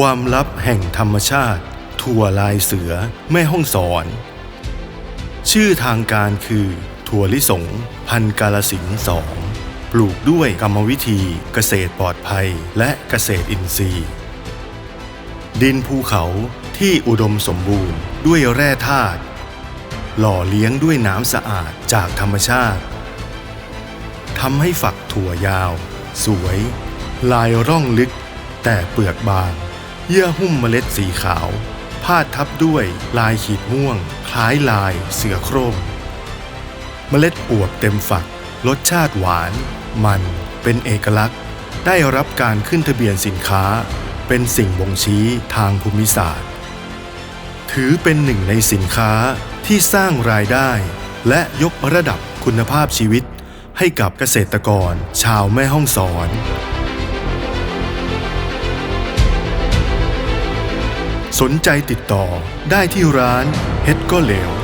ความลับแห่งธรรมชาติ ถั่วลายเสือแม่ห้องสอน ชื่อทางการคือ ถั่วลิสง พันธุ์กาลสินธุ์สองปลูกด้วยกรรมวิธีเกษตรปลอดภัยและเกษตรอินทรีย์ ดินภูเขาที่อุดมสมบูรณ์ด้วยแร่ธาตุหล่อเลี้ยงด้วยน้ำสะอาดจากธรรมชาติทำให้ฝักถั่วยาว สวย ลายร่องลึก แต่เปลือกบาง เยื่อหุ้มเมล็ดสีขาว พาดทับด้วยลายขีดม่วง คล้ายลายเสือโคร่งเมล็ดอวบเต็มฝัก รสชาติหวาน มันเป็นเอกลักษณ์ ได้รับการขึ้นทะเบียนสินค้า เป็นสิ่งบ่งชี้ทางภูมิศาสตร์ ถือเป็นหนึ่งในสินค้าที่สร้างรายได้ และยกระดับคุณภาพชีวิตให้กับเกษตรกรชาวแม่ห้องสอน สนใจติดต่อได้ที่ร้านเฮ็ดก็เหลว